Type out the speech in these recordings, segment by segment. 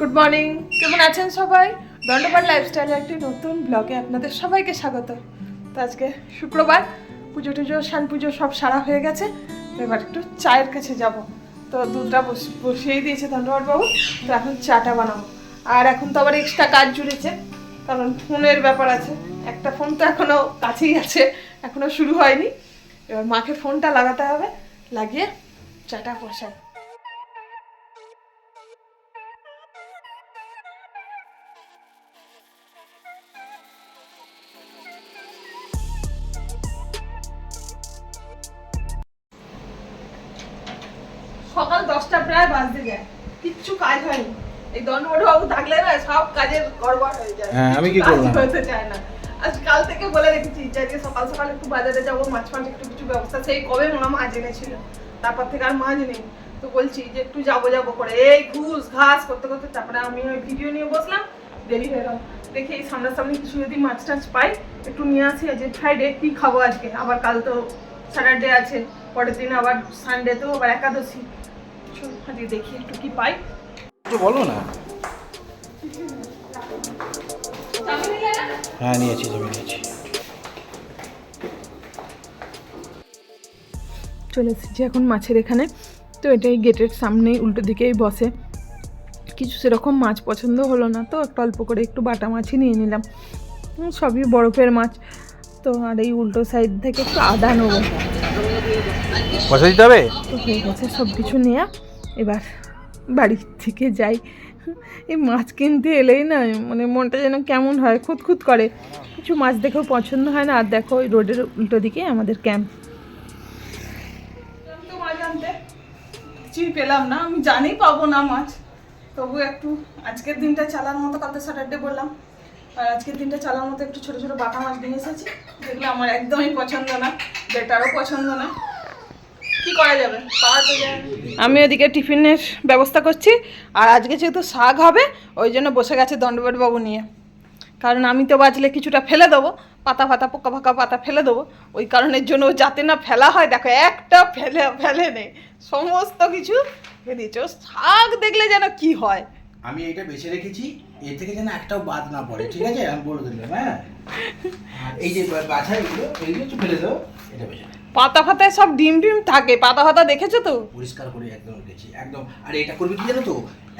Good morning কেমন আছেন সবাই? দণ্ডপাট লাইফস্টাইলের একটি নতুন ব্লগে আপনাদের সবাইকে স্বাগত। তো আজকে শুক্রবার, পুজো টুজো শান পুজো সব সারা হয়ে গেছে। এবার একটু চায়ের কাছে যাব। তো দুধটা বস- বসিয়েই দিয়েছে দণ্ডপাট বাবু তো এখন চাটা বানাবো। আর এখন তো আবার এক্সট্রা কাজ জুড়েছে, কারণ ফোনের ব্যাপার আছে। একটা ফোন তো এখনও কাছেই আছে এখনও শুরু হয়নি। এবার মাকে ফোনটা লাগাতে হবে, লাগিয়ে চাটা বসাই সকাল দশটা প্রায় বাজতে যায়। কিচ্ছু কাজ হয়নি। এই দণ্ডবট বাবু থাকলে না সব কাজের গড়বড় হয়ে যায়। হ্যাঁ, আমি কি করলাম? হতে চায় না। আজ কাল থেকে বলে রেখেছি যে আজকে সকাল সকাল একটু বাজারে যাব মাছ মাছ একটু কিছু ব্যবস্থা। সেই কবে মোনা মাছ এনেছিল তারপর থেকে আর মাছ নেই তো বলছি যে একটু যাব যাব করে। এই ঘুষ ঘাস করতে করতে তারপরে আমি ওই ভিডিও নিয়ে বসলাম দেরি হয়ে গেল। দেখি এই সামনাসামনি কিছু যদি মাছ টাছ পাই একটু নিয়ে আসি। আজ ফ্রাইডে কি খাব আজকে? আবার কাল তো স্যাটারডে আছে পরের দিন আবার সানডে তো আবার একাদশী। চল আজকে দেখি একটু কি পাই। একটু বলো না। হ্যাঁ নিয়েছি জমি নিয়েছি। চলে এসেছি এখন মাছের এখানে। তো এটাই গেটের সামনেই উল্টো দিকেই বসে। কিছু সেরকম মাছ পছন্দ হলো না তো একটু অল্প করে একটু বাটা মাছই নিয়ে নিলাম। সবই বরফের মাছ। তো আর এই উল্টো সাইড থেকে একটু আদা নেব। পয়সা দিতে হবে? তো হয়ে গেছে সব কিছু নেওয়া এবার বাড়ি থেকে যাই। এই মাছ কিনতে এলেই না মানে মনটা যেন কেমন হয় খুঁতখুত করে। কিছু মাছ দেখেও পছন্দ হয় না। আর দেখো ওই রোডের উল্টো দিকে আমাদের ক্যাম্প তো মাছ আনতে? কিছুই পেলাম না। আমি জানি পাবো না মাছ। তবু একটু আজকের দিনটা চালার মতো কালকে স্যাটারডে বললাম। আর আজকের দিনটা চালার মতো একটু ছোটো ছোটো বাটা মাছ নিয়ে এসেছি। যেগুলো আমার একদমই পছন্দ না বেটারও পছন্দ না। কি করা যাবে? পাওয়া তো যায়। আমি ওদিকে টিফিনের ব্যবস্থা করছি আর আজকে যেহেতু শাক হবে ওই জন্য বসে গেছে দণ্ডবট বাবু নিয়ে। কারণ আমি তো বাজলে কিছুটা ফেলে দেবো পাতা ফাতা পোকা ফাঁকা পাতা ফেলে দেবো। ওই কারণের জন্য যাতে না ফেলা হয় দেখো একটা ফেলে ফেলে নেই। সমস্ত কিছু দিয়েছে। শাক দেখলে যেন কি হয়। আমি এটা বেছে রেখেছি এর থেকে যেন একটাও বাদ না পড়ে ঠিক আছে? আমি বলে দিলাম হ্যাঁ? এই যে বাছা এগুলো এইগুলো একটু ফেলে দাও এটা বেছে। পাতা ফাতায় সব ডিম ডিম থাকে পাতা ফাতা দেখেছ তো? পরিষ্কার করে একদম রেখেছি একদম। আর এটা করবে কি জানো তো?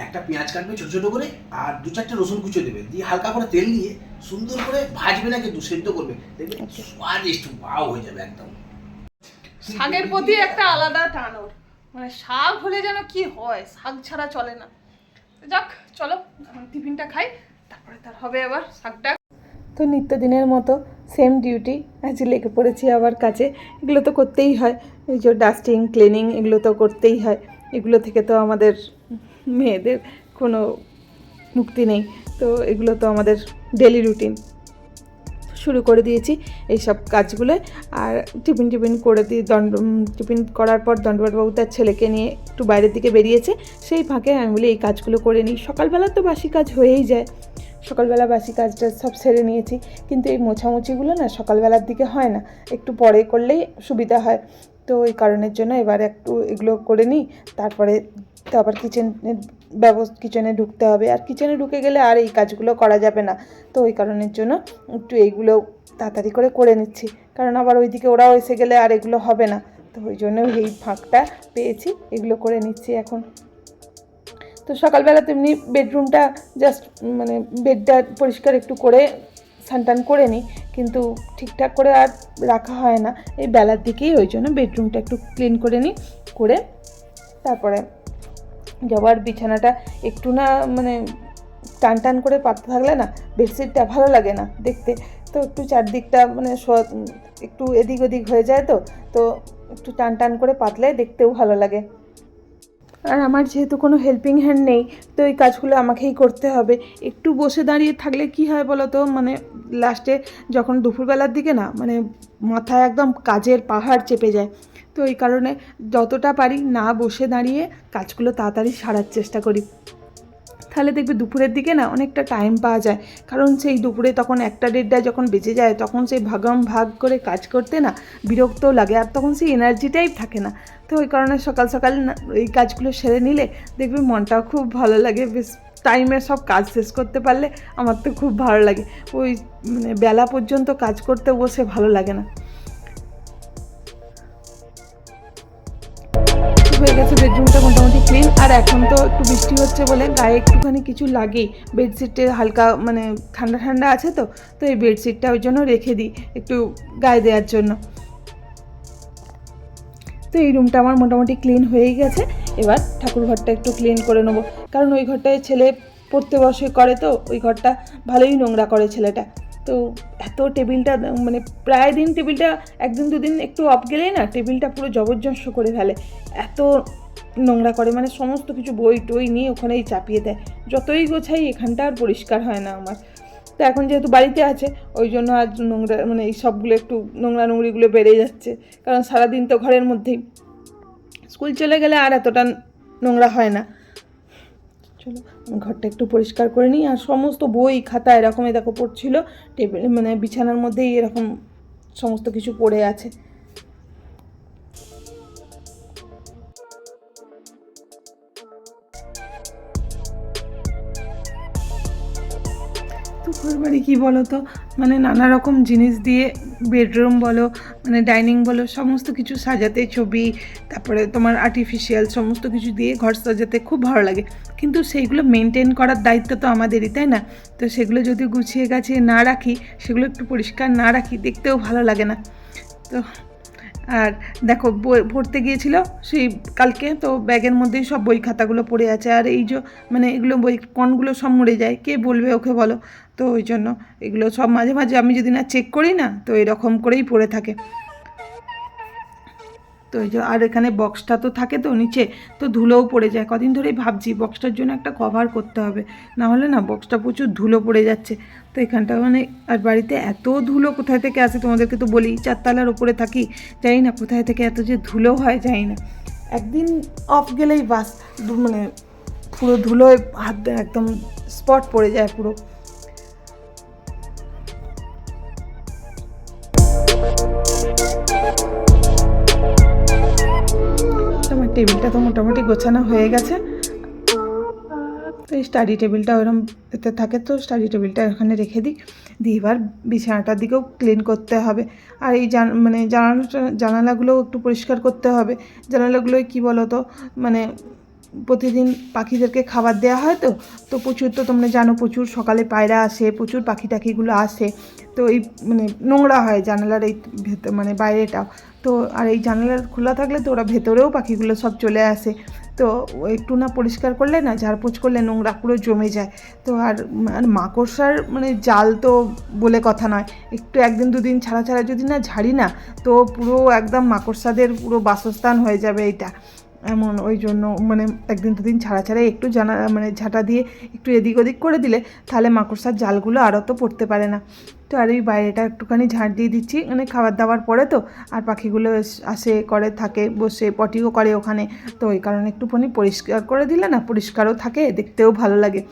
একটা পেঁয়াজ কাটবে ছোট ছোট করে আর দু চারটে রসুন কুচো দেবে। দিয়ে হালকা করে তেল দিয়ে সুন্দর করে ভাজবে না কিন্তু সেদ্ধ করবে। দেখবে স্বাদিষ্ট বাও হয়ে যাবে একদম। শাকের প্রতি একটা আলাদা টান ওর মানে শাক হলে যেন কি হয় শাক ছাড়া চলে না। যাক চলো এখন টিফিনটা খাই তারপরে তার হবে আবার শাকটা। তো নিত্যদিনের মতো সেম ডিউটি আজ লেগে পড়েছি আবার কাছে। এগুলো তো করতেই হয়। এই যে ডাস্টিং ক্লিনিং এগুলো তো করতেই হয়। এগুলো থেকে তো আমাদের মেয়েদের কোনো মুক্তি নেই। তো এগুলো তো আমাদের ডেলি রুটিন শুরু করে দিয়েছি এইসব কাজগুলো। আর টিফিন টিফিন করে দিয়ে দণ্ড টিফিন করার পর দণ্ডবাবু তার ছেলেকে নিয়ে একটু বাইরের দিকে বেরিয়েছে। সেই ফাঁকে আমি বলি, এই কাজগুলো করে নিই। সকালবেলা তো বাসি কাজ হয়েই যায়। সকালবেলা বাসি কাজটা সব সেরে নিয়েছি। কিন্তু এই মোছামুছিগুলো না সকালবেলার দিকে হয় না। একটু পরে করলেই সুবিধা হয়। তো ওই কারণের জন্য এবার একটু এগুলো করে নিই। তারপরে তো আবার কিচেনের ব্যবস্থা কিচেনে ঢুকতে হবে। আর কিচেনে ঢুকে গেলে আর এই কাজগুলো করা যাবে না। তো ওই কারণের জন্য একটু এইগুলো তাড়াতাড়ি করে করে নিচ্ছি। কারণ আবার ওইদিকে ওরাও এসে গেলে আর এগুলো হবে না। তো ওই জন্য এই ফাঁকটা পেয়েছি। এগুলো করে নিচ্ছি এখন। তো সকালবেলা তেমনি বেডরুমটা জাস্ট মানে বেডটা পরিষ্কার একটু করে স্নান করে নিই, কিন্তু ঠিকঠাক করে আর রাখা হয় না। এই বেলার দিকেই ওই জন্য বেডরুমটা একটু ক্লিন করে নিই, করে তারপরে যাবার বিছানাটা একটু না মানে টান টান করে পাততে থাকলে না বেডশিটটা ভালো লাগে না দেখতে। তো একটু চারদিকটা মানে একটু এদিক ওদিক হয়ে যায় তো তো একটু টান টান করে পাতলে দেখতেও ভালো লাগে। আর আমার যেহেতু কোনো হেল্পিং হ্যান্ড নেই, তো এই কাজগুলো আমাকেই করতে হবে। একটু বসে দাঁড়িয়ে থাকলে কি হয় বলো তো? মানে লাস্টে যখন দুপুরবেলার দিকে না মানে মাথায় একদম কাজের পাহাড় চেপে যায়। তো এই কারণে যতটা পারি না বসে দাঁড়িয়ে কাজগুলো তাড়াতাড়ি সারার চেষ্টা করি। তাহলে দেখবে দুপুরের দিকে না অনেকটা টাইম পাওয়া যায়। কারণ সেই দুপুরে তখন একটা দেড়টায় যখন বেঁচে যায়, তখন সেই ভাগম ভাগ করে কাজ করতে না বিরক্তও লাগে। আর তখন সেই এনার্জিটাই থাকে না। তো ওই কারণে সকাল সকাল এই কাজগুলো সেরে নিলে দেখবে মনটাও খুব ভালো লাগে। বেশ টাইমে সব কাজ শেষ করতে পারলে আমার তো খুব ভালো লাগে। ওই মানে বেলা পর্যন্ত কাজ করতে বসে ভালো লাগে না। হয়ে গেছে বেডরুমটা আর এখন তো একটু বৃষ্টি হচ্ছে বলে গায়ে একটুখানি কিছু লাগেই। বেডশিটে হালকা মানে ঠান্ডা ঠান্ডা আছে তো তো এই বেডশিটটা ওই জন্য রেখে দিই একটু গায়ে দেওয়ার জন্য। তো এই রুমটা আমার মোটামুটি ক্লিন হয়েই গেছে। এবার ঠাকুর ঘরটা একটু ক্লিন করে নেব। কারণ ওই ঘরটায় ছেলে পড়তে বসে করে তো, ওই ঘরটা ভালোই নোংরা করে ছেলেটা। তো এত টেবিলটা মানে প্রায় দিন টেবিলটা একদিন দুদিন একটু অফ গেলেই না টেবিলটা পুরো জবরদস্ত করে ফেলে। এত নোংরা করে মানে সমস্ত কিছু বই টই নিয়ে ওখানেই চাপিয়ে দেয়। যতই গোছাই এখানটা আর পরিষ্কার হয় না আমার। তো এখন যেহেতু বাড়িতে আছে, ওই জন্য আর নোংরা মানে এই সবগুলো একটু নোংরা নোংরিগুলো বেড়ে যাচ্ছে। কারণ সারাদিন তো ঘরের মধ্যেই। স্কুল চলে গেলে আর এতটা নোংরা হয় না। চলো ঘরটা একটু পরিষ্কার করে নিই। আর সমস্ত বই, খাতা এরকমই দেখো পড়ছিল। টেবিল মানে বিছানার মধ্যেই এরকম সমস্ত কিছু পড়ে আছে। তো ঘরবাড়ি কী বলো তো মানে নানা রকম জিনিস দিয়ে বেডরুম বলো মানে ডাইনিং বলো, সমস্ত কিছু সাজাতে, ছবি, তারপরে তোমার আর্টিফিশিয়াল সমস্ত কিছু দিয়ে ঘর সাজাতে খুব ভালো লাগে। কিন্তু সেইগুলো মেনটেন করার দায়িত্ব তো আমাদেরই, তাই না? তো সেগুলো যদি গুছিয়ে গাছিয়ে না রাখি, সেগুলো একটু পরিষ্কার না রাখি, দেখতেও ভালো লাগে না। তো আর দেখো ভরতে গিয়েছিল, সেই কালকে তো ব্যাগের মধ্যেই সব বই খাতাগুলো পড়ে আছে। আর এই যে মানে এগুলো বই, কনগুলো সব মরে যায়। কে বলবে ওকে বলো? তো ওই জন্য এগুলো সব মাঝে মাঝে আমি যদি না চেক করি না, তো এরকম করেই পড়ে থাকে। তো এই যে, আর এখানে বক্সটা তো থাকে তো নিচে, তো ধুলোও পড়ে যায়। কদিন ধরেই ভাবছি বক্সটার জন্য একটা কভার করতে হবে। না হলে না বক্সটা প্রচুর ধুলো পড়ে যাচ্ছে। তো এখানটা মানে আর বাড়িতে এত ধুলো কোথায় থেকে আসে তোমাদেরকে তো বলি, চারতলার ওপরে থাকি, জানি না কোথায় থেকে এত যে ধুলো হয়, জানি না। একদিন অফ গেলেই বাস মানে পুরো ধুলোয় হাত একদম স্পট পড়ে যায় পুরো। টেবিলটা তো মোটামুটি গোছানো হয়ে গেছে। তো এই স্টাডি টেবিলটা ওরম এতে থাকে তো স্টাডি টেবিলটা ওখানে রেখে দিই। দিয়ে এবার বিছানাটার দিকেও ক্লিন করতে হবে। আর এই জান মানে জানালা জানালাগুলোও একটু পরিষ্কার করতে হবে। জানালাগুলোয় কী বলো তো মানে প্রতিদিন পাখিদেরকে খাবার দেওয়া হয় তো তো প্রচুর তো তোমরা জানো প্রচুর সকালে পায়রা আসে, প্রচুর পাখি টাখিগুলো আসে, তো এই মানে নোংরা হয় জানালার এই ভেতর মানে বাইরেটাও তো আর এই জানালার খোলা থাকলে তো ওরা ভেতরেও পাখিগুলো সব চলে আসে, তো একটু না পরিষ্কার করলে না ঝাড়পোছ করলে নোংরা পুরো জমে যায়, তো আর আর মাকড়সার মানে জাল তো বলে কথা নয়, একটু একদিন দুদিন ছাড়া ছাড়া যদি না ঝাড়ি না, তো পুরো একদম মাকড়সাদের পুরো বাসস্থান হয়ে যাবে এটা এমন, ওই জন্য মানে একদিন দুদিন ছাড়া ছাড়া একটু জানা মানে ঝাঁটা দিয়ে একটু এদিক ওদিক করে দিলে তাহলে মাকড়সার জালগুলো আরও তো পড়তে পারে না। তো আর এই বাইরেটা একটুখানি ঝাঁট দিয়ে দিচ্ছি মানে খাবার দাবার পরে তো, আর পাখিগুলো আসে, করে, থাকে, বসে, পটিও করে ওখানে। তো ওই কারণে একটুখানি পরিষ্কার করে দিলে না, পরিষ্কারও থাকে, দেখতেও ভালো লাগে।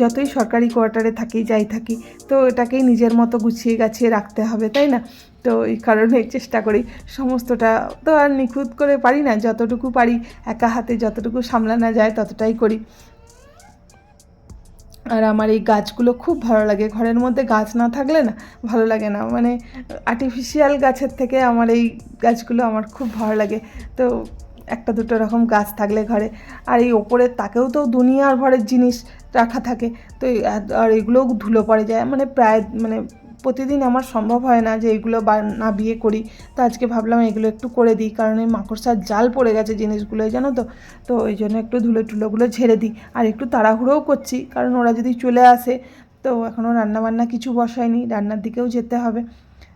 যতই সরকারি কোয়ার্টারে থাকি, যাই থাকি, তো এটাকেই নিজের মতো গুছিয়ে গাছিয়ে রাখতে হবে, তাই না? তো এই কারণে চেষ্টা করি সমস্তটা তো আর নিখুঁত করে পারি না, যতটুকু পারি একা হাতে যতটুকু সামলানো যায় ততটাই করি। আর আমার এই গাছগুলো খুব ভালো লাগে, ঘরের মধ্যে গাছ না থাকলে না ভালো লাগে না। মানে আর্টিফিশিয়াল গাছের থেকে আমার এই গাছগুলো আমার খুব ভালো লাগে। তো একটা দুটো রকম গাছ থাকলে ঘরে, আর এই ওপরের তাকেও তো দুনিয়ার ভরের জিনিস রাখা থাকে। তো আর এগুলোও ধুলো পড়ে যায়। মানে প্রায় মানে প্রতিদিন আমার সম্ভব হয় না যে এগুলো বা, না বিয়ে করি। তো আজকে ভাবলাম এগুলো একটু করে দিই, কারণ এই মাকড়সার জাল পড়ে গেছে জিনিসগুলো জানো তো? তো ওই জন্য একটু ধুলো টুলোগুলো ঝেড়ে দিই। আর একটু তাড়াহুড়োও করছি, কারণ ওরা যদি চলে আসে, তো এখনও রান্নাবান্না কিছু বসায়নি, রান্নার দিকেও যেতে হবে।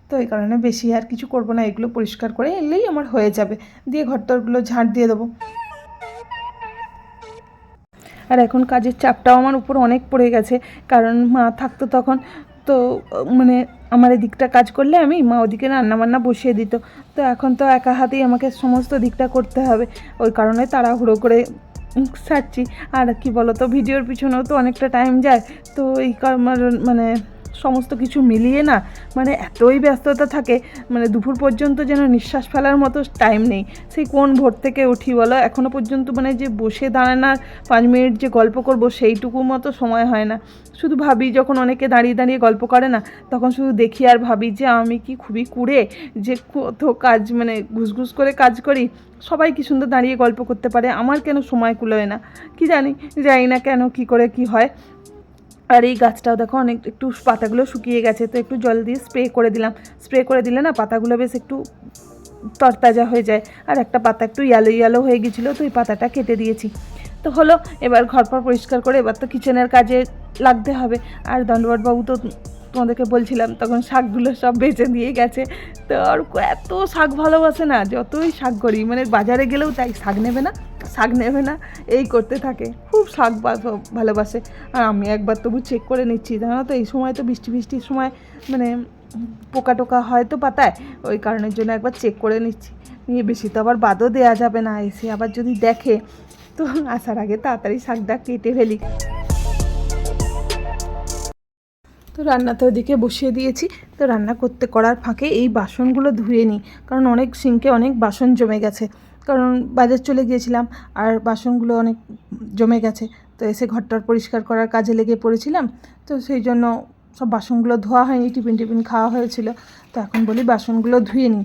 তো এই কারণে বেশি আর কিছু করব না, এগুলো পরিষ্কার করে এলেই আমার হয়ে যাবে। দিয়ে ঘরটরগুলো ঝাঁট দিয়ে দেবো। আর এখন কাজের চাপটাও আমার উপর অনেক পড়ে গেছে, কারণ মা থাকতো তখন তো মানে আমার এদিকটা কাজ করলে আমি মা ওদিকে রান্নাবান্না বসিয়ে দিত। তো এখন তো একা হাতেই আমাকে সমস্ত দিকটা করতে হবে। ওই কারণে তাড়াহুড়ো করে সারছি। আর কি বলো তো ভিডিওর পিছনেও তো অনেকটা টাইম যায়। তো এই মানে সমস্ত কিছু মিলিয়ে না মানে এতই ব্যস্ততা থাকে মানে দুপুর পর্যন্ত যেন নিঃশ্বাস ফেলার মতো টাইম নেই। সেই কোন ভোর থেকে উঠি বলো? এখনও পর্যন্ত মানে যে বসে দাঁড়ানোর পাঁচ মিনিট যে গল্প করব সেইটুকু মতো সময় হয় না। শুধু ভাবি যখন অনেকে দাঁড়িয়ে দাঁড়িয়ে গল্প করে না, তখন শুধু দেখি আর ভাবি যে আমি কি খুবই কুড়ে, যে কত কাজ মানে ঘুসঘুস করে কাজ করি। সবাই কি সুন্দর দাঁড়িয়ে গল্প করতে পারে? আমার কেন সময় কুলোয় না? কি জানি? জানি না কেন, কি করে কি হয়? আর এই গাছটাও দেখো অনেক, একটু পাতাগুলো শুকিয়ে গেছে, তো একটু জল দিয়ে স্প্রে করে দিলাম। স্প্রে করে দিলে না পাতাগুলো বেশ একটু তরতাজা হয়ে যায়। আর একটা পাতা একটু ইয়ালো ইয়ালো হয়ে গেছিল, তো এই পাতাটা কেটে দিয়েছি। তো হলো, এবার ঘর পর পরিষ্কার করে এবার তো কিচেনের কাজে লাগতে হবে। আর দণ্ডবটবাবু তো তোমাদেরকে বলছিলাম, তখন শাকগুলো সব বেঁচে দিয়ে গেছে। তো আর এত শাক ভালোবাসে না, যতই শাক করি মানে বাজারে গেলেও তাই শাক নেবে না। শাক নেবে না, এই করতে থাকে। খুব শাক ভালোবাসে। আর আমি একবার তবু চেক করে নিচ্ছি, জানো তো? এই সময় তো বৃষ্টি, বৃষ্টির সময় মানে পোকা টোকা হয় তো পাতায়, ওই কারণের জন্য একবার চেক করে নিচ্ছি। নিয়ে বেশি তো আবার বাদও দেওয়া যাবে না, এসে আবার যদি দেখে, তো আসার আগে তাড়াতাড়ি শাকটা কেটে ফেলি। তো রান্না তো ওদিকে বসিয়ে দিয়েছি। তো রান্না করতে করার ফাঁকে এই বাসনগুলো ধুয়ে নিই, কারণ অনেক সিঙ্কে অনেক বাসন জমে গেছে। কারণ বাজার চলে গিয়েছিলাম আর বাসনগুলো অনেক জমে গেছে, তো এসে ঘরটার পরিষ্কার করার কাজে লেগে পড়েছিলাম, তো সেই জন্য সব বাসনগুলো ধোয়া হয়নি, টিফিন টিফিন খাওয়া হয়েছিল, তো এখন বলি বাসনগুলো ধুয়ে নিই।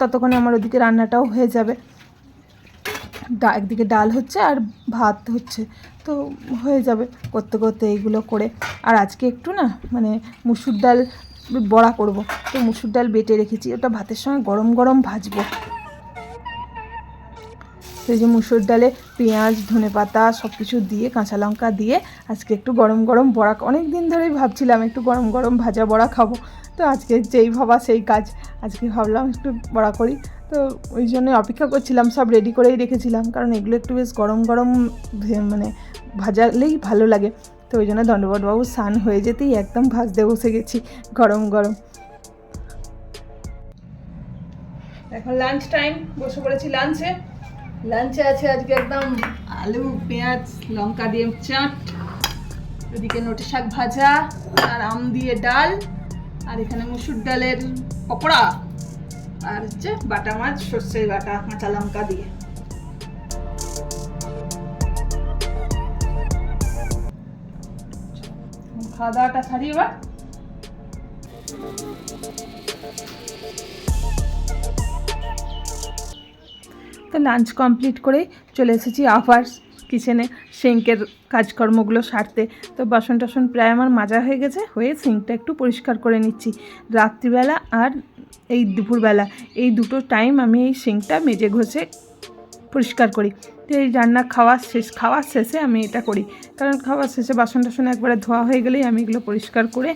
ততক্ষণে আমার ওদিকে রান্নাটাও হয়ে যাবে। ডা, একদিকে ডাল হচ্ছে আর ভাত হচ্ছে, তো হয়ে যাবে করতে করতে এইগুলো করে। আর আজকে একটু না মানে মুসুর ডাল বড়া করব, তো মুসুর ডাল বেটে রেখেছি, ওটা ভাতের সঙ্গে গরম গরম ভাজবো। সেই যে মুসুর ডালে পেঁয়াজ ধনে পাতা সব কিছু দিয়ে, কাঁচা লঙ্কা দিয়ে আজকে একটু গরম গরম বড়া অনেক দিন ধরেই ভাবছিলাম একটু গরম গরম ভাজা বড়া খাব। তো আজকে যেই ভাবা সেই কাজ। আজকে ভাবলাম একটু বড়া করি। তো ওই জন্য অপেক্ষা করছিলাম, সব রেডি করেই রেখেছিলাম। কারণ এগুলো একটু বেশ গরম গরম মানে ভাজালেই ভালো লাগে। তো ওই জন্য দণ্ডবটবাবু স্নান হয়ে যেতেই একদম ভাজতে বসে গেছি গরম গরম। এখন লাঞ্চ টাইম বসে পড়েছি লাঞ্চে লাঞ্চে আছে আজকে একদম আলু, পেঁয়াজ, লঙ্কা দিয়ে চাট, ওদিকে নোটে শাক ভাজা, আর আম দিয়ে ডাল, আর এখানে মুসুর ডালের পকোড়া, আর হচ্ছে বাটা মাছ সর্ষে বাটা, কাঁচা লঙ্কা দিয়ে। খাওয়া দাওয়াটা সারি এবার? তো লাঞ্চ কমপ্লিট করে চলে এসেছি আবার কিচেনে সিঙ্কের কাজকর্মগুলো সারতে। তো বাসন টাসন প্রায় আমার মাজা হয়ে গেছে, হয়ে সিঙ্কটা একটু পরিষ্কার করে নিচ্ছি। রাত্রিবেলা আর এই দুপুরবেলা, এই দুটো টাইম আমি এই সিঙ্কটা মেজে ঘষে পরিষ্কার করি। তো এই রান্না খাওয়া শেষ খাওয়ার শেষে আমি এটা করি। কারণ খাওয়ার শেষে বাসন টাসন একবারে ধোয়া হয়ে গেলেই আমি এগুলো পরিষ্কার করে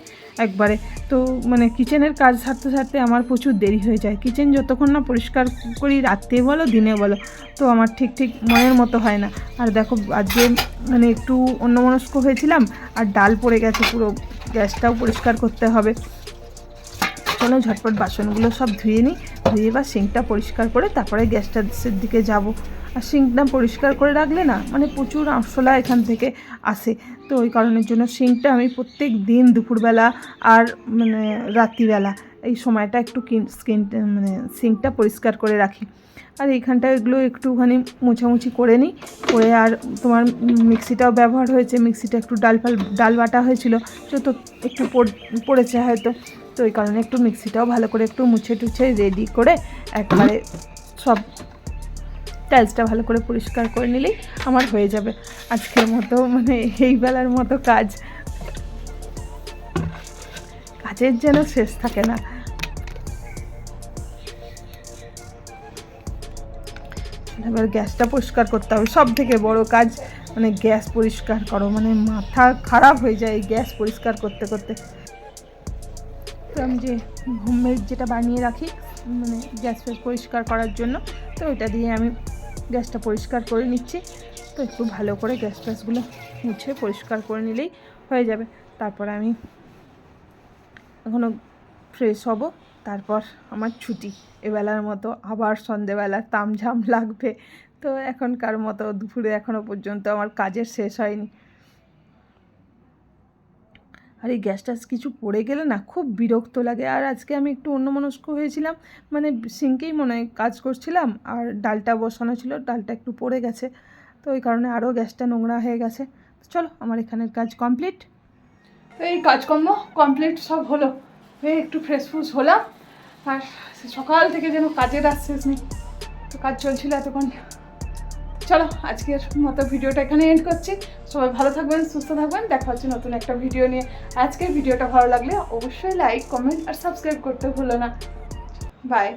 একবারে, তো মানে কিচেনের কাজ সারতে সারতে আমার প্রচুর দেরি হয়ে যায়। কিচেন যতক্ষণ না পরিষ্কার করি রাত্রে বলো, দিনে বলো, তো আমার ঠিক ঠিক মনের মতো হয় না। আর দেখো আজকে মানে একটু অন্যমনস্ক হয়েছিলাম, আর ডাল পড়ে গেছে পুরো, গ্যাসটাও পরিষ্কার করতে হবে। চলো ঝটপট বাসনগুলো সব ধুয়ে নিই। ধুয়ে বা সিঙ্কটা পরিষ্কার করে তারপরে গ্যাসটার দিকে যাব। আর সিঙ্কটা পরিষ্কার করে রাখলে না মানে প্রচুর আরশোলা এখান থেকে আসে। তো ওই কারণের জন্য সিঙ্কটা আমি প্রত্যেক দিন দুপুরবেলা আর মানে রাত্রিবেলা এই সময়টা একটু স্কিন মানে সিঙ্কটা পরিষ্কার করে রাখি। আর এইখানটা এগুলো একটুখানি মোছামুছি করে নিই। করে আর তোমার মিক্সিটাও ব্যবহার হয়েছে। মিক্সিটা একটু ডাল ফাল, ডাল বাটা হয়েছিল তো একটু পড়েছে হয়তো। তো ওই কারণে একটু মিক্সিটাও ভালো করে একটু মুছে টুছে রেডি করে একবারে সব টাইলসটা ভালো করে পরিষ্কার করে নিলেই আমার হয়ে যাবে। আজকের মতো মানে এই বেলার মতো কাজ। কাজের যেন শেষ থাকে না। এবার গ্যাসটা পরিষ্কার করতে হবে। সব থেকে বড় কাজ মানে গ্যাস পরিষ্কার করো। মানে মাথা খারাপ হয়ে যায় গ্যাস পরিষ্কার করতে করতে। আমি যে হোমমেড যেটা বানিয়ে রাখি মানে গ্যাস ফ্যাস পরিষ্কার করার জন্য, তো ওইটা দিয়ে আমি গ্যাসটা পরিষ্কার করে নিচ্ছি। তো একটু ভালো করে গ্যাস ফ্যাসগুলো মুছে পরিষ্কার করে নিলেই হয়ে যাবে। তারপর আমি এখনও ফ্রেশ হব। তারপর আমার ছুটি, এবেলার মতো আবার সন্ধেবেলা তামঝাম লাগবে। তো এখনকার মতো দুপুরে এখনও পর্যন্ত আমার কাজের শেষ হয়নি। আর এই গ্যাস ট্যাস কিছু পড়ে গেলে না খুব বিরক্ত লাগে। আর আজকে আমি একটু অন্যমনস্ক হয়েছিলাম মানে সিঙ্কেই মনে হয় কাজ করছিলাম আর ডালটা বসানো ছিল, ডালটা একটু পড়ে গেছে। তো ওই কারণে আরও গ্যাসটা নোংরা হয়ে গেছে। চলো, আমার এখানের কাজ কমপ্লিট। তো এই কাজকর্ম কমপ্লিট সব হলো। হয়ে একটু ফ্রেশ ফ্রুশ হলাম। আর সকাল থেকে যেন কাজের আর তো কাজ চলছিল এতক্ষণ। চলো, আজকের মতো ভিডিওটা এখানে এন্ড করছি। সবাই ভালো থাকবেন, সুস্থ থাকবেন। দেখা হচ্ছে নতুন একটা ভিডিও নিয়ে। আজকের ভিডিওটা ভালো লাগলে অবশ্যই লাইক কমেন্ট আর সাবস্ক্রাইব করতে ভুলো না। বাই